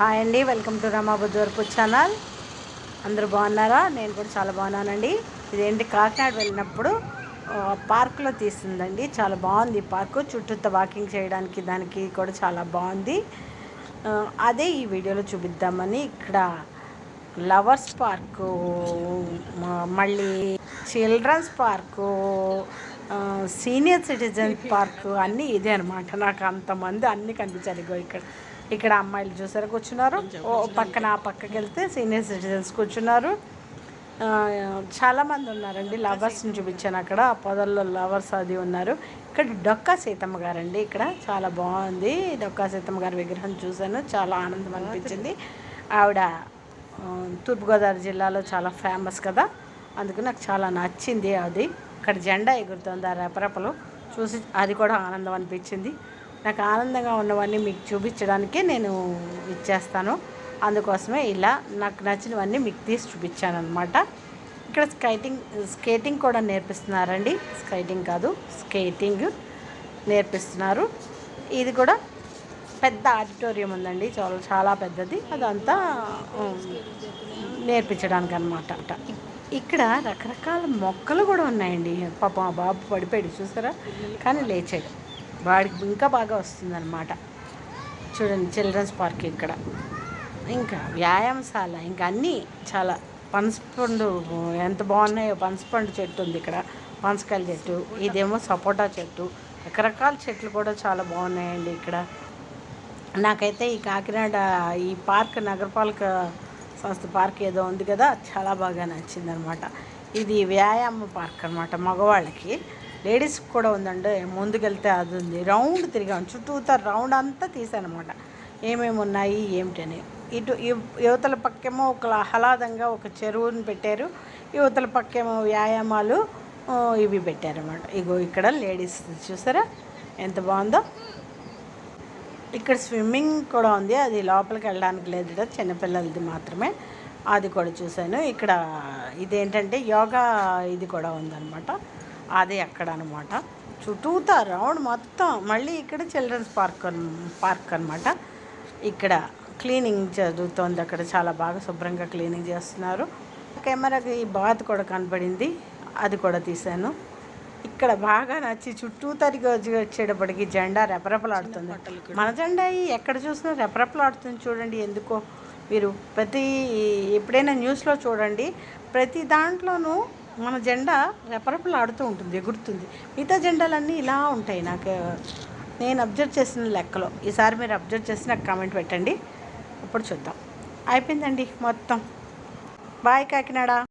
Hi అండి welcome to Rama Buddhavarapu channel. అందరూ బాగున్నారా? నేను కూడా చాలా బాగున్నానండి. ఇదేంటి కాకినాడ వెళ్ళినప్పుడు పార్క్లో పార్కులో తీసిందండి చాలా బాగుంది పార్కు. చుట్టూతో వాకింగ్ చేయడానికి దానికి కూడా చాలా బాగుంది. అదే ఈ వీడియోలో చూపిద్దామని ఇక్కడ లవర్స్ పార్కు మళ్ళీ children's park senior citizen park అన్నీ ఇదే అనమాట నాకు అంతమంది అన్నీ కనిపించాలి ఇక్కడ. ఇక్కడ అమ్మాయిలు చూసారా కూర్చున్నారు. ఓ పక్కన ఆ పక్కకి వెళ్తే సీనియర్ సిటిజన్స్ కూర్చున్నారు. చాలామంది ఉన్నారండి లవర్స్ని చూపించాను అక్కడ. ఆ పొదల్లో లవర్స్ అది ఉన్నారు. ఇక్కడ డొక్కా సీతమ్మ గారండి ఇక్కడ. చాలా బాగుంది. డొక్కా సీతమ్మ గారి విగ్రహం చూశాను. చాలా ఆనందం అనిపించింది. ఆవిడ తూర్పుగోదావరి జిల్లాలో చాలా ఫేమస్ కదా. అందుకు నాకు చాలా నచ్చింది అది. ఇక్కడ జెండా ఎగురుతుంది ఆ రెపరెపలు. చూసి అది కూడా ఆనందం అనిపించింది. నాకు ఆనందంగా ఉన్నవన్నీ మీకు చూపించడానికే నేను ఇచ్చేస్తాను. అందుకోసమే ఇలా నాకు నచ్చినవన్నీ మీకు తీసి చూపించాను అనమాట ఇక్కడ స్కైటింగ్ స్కేటింగ్ కూడా నేర్పిస్తున్నారండి. స్కైటింగ్ కాదు స్కేటింగ్ నేర్పిస్తున్నారు. ఇది కూడా పెద్ద ఆడిటోరియం ఉందండి. చాలా చాలా పెద్దది. అదంతా నేర్పించడానికి అనమాట ఇక్కడ రకరకాల మొక్కలు కూడా ఉన్నాయండి. పాప మా బాబు పడిపోయాడు చూసారా? కానీ లేచాడు. వాడికి ఇంకా బాగా వస్తుందన్నమాట. చూడండి చిల్డ్రన్స్ పార్క్ ఇక్కడ. ఇంకా వ్యాయామశాల ఇంకా అన్నీ చాలా పనసపండు ఎంత బాగున్నాయో పనసపండు చెట్టు ఉంది ఇక్కడ. పనసకాయల చెట్టు ఇదేమో సపోటా చెట్టు. రకరకాల చెట్లు కూడా చాలా బాగున్నాయండి ఇక్కడ. నాకైతే ఈ కాకినాడ ఈ పార్క్ నగరపాలక సంస్థ పార్క్ ఏదో ఉంది కదా చాలా బాగా నచ్చిందనమాట ఇది వ్యాయామ పార్క్ అనమాట మగవాళ్ళకి. లేడీస్ కూడా ఉందండి ముందుకెళ్తే అది ఉంది. రౌండ్ తిరిగాం. చుట్టూతా రౌండ్ అంతా తీసానమాట ఏమేమి ఉన్నాయి ఏమిటని ఇటు ఇవ్- యువతల పక్కేమో ఒక ఆహ్లాదంగా ఒక చెరువుని పెట్టారు. యువతల పక్కేమో వ్యాయామాలు ఇవి పెట్టారన్నమాట. ఇగో ఇక్కడ లేడీస్ చూసారా? ఎంత బాగుందో. ఇక్కడ స్విమ్మింగ్ కూడా ఉంది. అది లోపలికి వెళ్ళడానికి లేదు చిన్నపిల్లలది మాత్రమే. అది కూడా చూశాను. ఇక్కడ ఇదేంటంటే యోగా ఇది కూడా ఉందన్నమాట. అది అక్కడ అనమాట చుట్టూతా రౌండ్ మొత్తం మళ్ళీ ఇక్కడ చిల్డ్రన్స్ పార్క్ పార్క్ అనమాట ఇక్కడ క్లీనింగ్ జరుగుతోంది అక్కడ చాలా బాగా శుభ్రంగా క్లీనింగ్ చేస్తున్నారు. కెమెరాకి ఈ బాత్ కూడా కనపడింది అది కూడా తీశాను. ఇక్కడ బాగా నచ్చి చుట్టూ తరిగి వచ్చి వచ్చేటప్పటికి జెండా రెపరెపలాడుతుంది. మన జెండా ఎక్కడ చూసినా రెపరెపలాడుతుంది చూడండి ఎందుకో. మీరు ప్రతి ఎప్పుడైనా న్యూస్లో చూడండి ప్రతి దాంట్లోనూ మన జెండా రెపరెపలాడుతూ ఉంటుంది ఎగురుతుంది. మిగతా జెండాలన్నీ ఇలా ఉంటాయి. నాకు నేను అబ్జర్వ్ చేసిన లెక్కలో. ఈసారి మీరు అబ్జర్వ్ చేసి నాకు కామెంట్ పెట్టండి. అప్పుడు చూద్దాం. అయిపోయిందండి మొత్తం. బాయ్ కాకినాడ.